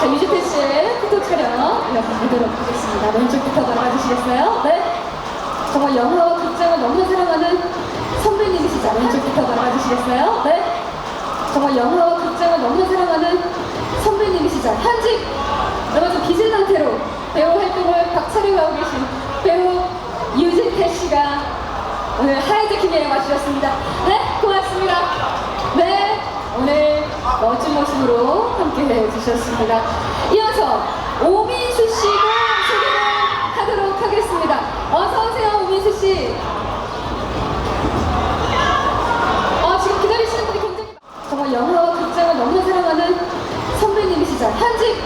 자, 유지태 씨의 포토 촬영 이어가도록 하겠습니다. 왼쪽부터 걸어가 주시겠어요? 네. 정말 영화와 극장을 너무나 사랑하는 선배님이시죠? 왼쪽부터 걸어가 주시겠어요? 네. 정말 영화와 극장을 너무나 사랑하는 선배님이시죠? 현직 여러분 빚은 상태로 배우 활동을 박차려하고 계신 배우 유진태 씨가 오늘 하이제킹에 와주셨습니다. 네, 고맙습니다. 네, 오늘 멋진 모습으로 함께 해주셨습니다. 이어서 오민수 씨가 소개를 하도록 하겠습니다. 어서오세요, 오민수 씨. 어, 지금 기다리시는 분이 굉장히 많- 정말 영화와 극장을 너무나 사랑하는 선배님이시죠. 현직